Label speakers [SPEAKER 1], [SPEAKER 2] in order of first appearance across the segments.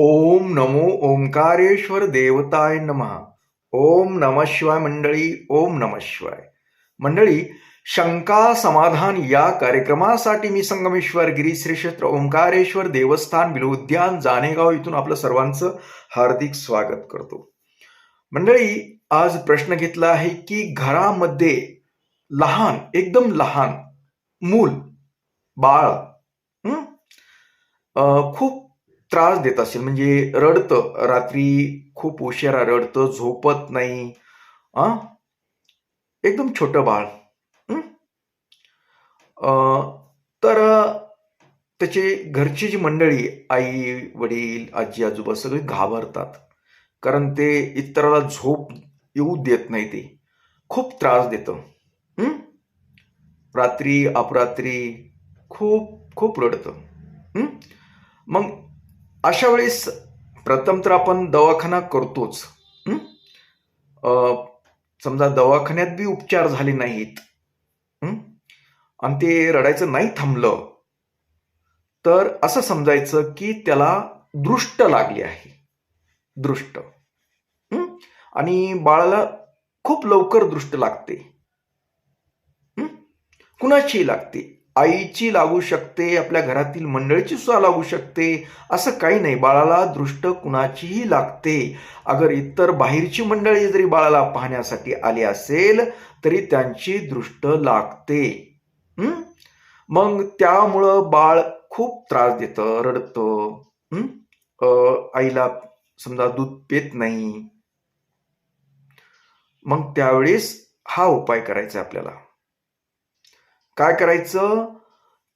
[SPEAKER 1] ओम नमो ओंकारेश्वर देवताय नमः. ओम नम शिवाय मंडळी ओम नम शिवाय. मंडळी शंका समाधान या कार्यक्रमासाठी मी संगमेश्वर गिरी श्री क्षेत्र ओंकारेश्वर देवस्थान बिलोद्यान जानेगाव इथून आपलं सर्वांचं हार्दिक स्वागत करतो. मंडळी आज प्रश्न घेतला आहे की घरामध्ये लहान एकदम लहान मूल बाळ खूप त्रास देत असेल म्हणजे रडतं. रात्री खूप उशिरा रडतं झोपत नाही. आ एकदम छोटं बाळ. तर त्याचे घरची जी मंडळी आई वडील आजी आजोबा सगळे घाबरतात. कारण ते इतराला झोप येऊ देत नाही ते. खूप त्रास देतं. रात्री अपरात्री खूप खूप रडतं. मग अशा वेळेस प्रथम तर आपण दवाखाना करतोच. समजा दवाखान्यात बी उपचार झाले नाहीत. आणि ते रडायचं नाही थांबलं तर असं समजायचं की त्याला दृष्ट लागली आहे. दृष्ट. आणि बाळाला खूप लवकर दृष्ट लागते. कुणाचीही कुणाची लागते. आईची लागू शकते आपल्या घरातील मंडळीची सुद्धा लागू शकते. असं काही नाही बाळाला दृष्ट कुणाचीही लागते. अगर इतर बाहेरची मंडळी जरी बाळाला पाहण्यासाठी आली असेल तरी त्यांची दृष्ट लागते. मग त्यामुळं बाळ खूप त्रास देतं रडतं. आईला समजा दूध पेत नाही. मग त्यावेळेस हा उपाय करायचा आपल्याला. काय करायचं?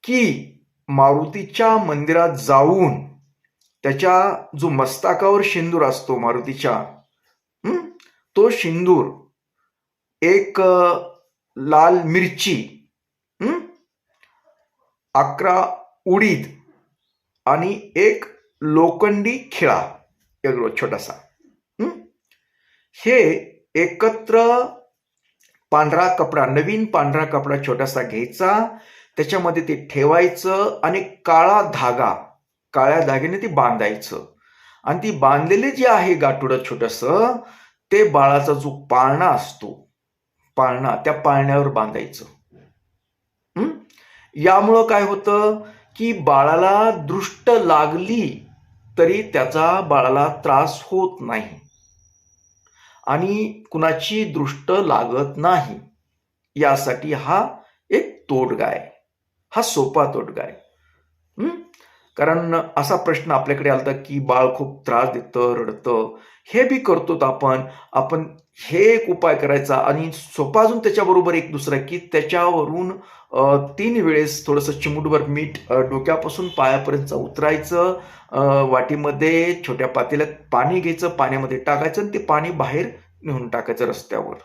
[SPEAKER 1] की मारुतीच्या मंदिरात जाऊन त्याच्या जो मस्तकावर शिंदूर असतो मारुतीच्या तो शिंदूर एक लाल मिरची अकरा उडीद आणि एक लोखंडी खिळा एक छोटासा हे एकत्र पांढरा कपडा नवीन पांढरा कपडा छोटासा घ्यायचा. त्याच्यामध्ये ते ठेवायचं आणि काळा धागा काळ्या धाग्याने ते बांधायचं. आणि ती बांधलेले जे आहे गाठोडं छोटस ते बाळाचा जो पाळणा असतो पाळणा त्या पाळण्यावर बांधायचं. यामुळं काय होतं की बाळाला दृष्ट लागली तरी त्याचा बाळाला त्रास होत नाही. आणि कुणाची दृष्ट लागत नाही. यासाठी हा एक तोडगा आहे. हा सोपा तोडगा आहे. कारण असा प्रश्न आपल्याकडे आलता की बाळ खूप त्रास देतं रडतं. हे बी करतो आपण. आपण हे एक उपाय करायचा आणि सोपा अजून त्याच्याबरोबर एक दुसरा की त्याच्यावरून तीन वेळेस थोडंसं चिमूटभर मीठ डोक्यापासून पायापर्यंत उतरायचं. वाटीमध्ये छोट्या पातेल्यात पाणी घ्यायचं पाण्यामध्ये टाकायचं आणि ते पाणी बाहेर नेऊन टाकायचं रस्त्यावर.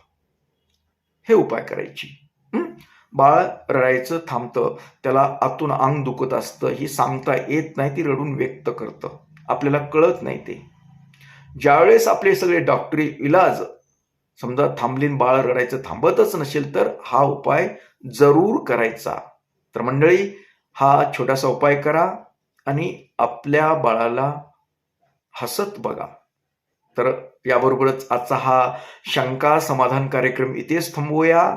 [SPEAKER 1] हे उपाय करायची. बाळ रडायचं थांबतं त्याला आतून अंग दुखत असतं ही सांगता येत नाही ती रडून व्यक्त करतं. आपल्याला कळत नाही ते. ज्यावेळेस आपले सगळे डॉक्टरी इलाज समजा थांबलीन बाळ रडायचं थांबतच नसेल तर हा उपाय जरूर करायचा. तर मंडळी हा छोटासा उपाय करा आणि आपल्या बाळाला हसत बघा. तर याबरोबरच आजचा हा शंका समाधान कार्यक्रम इथेच थांबवूया.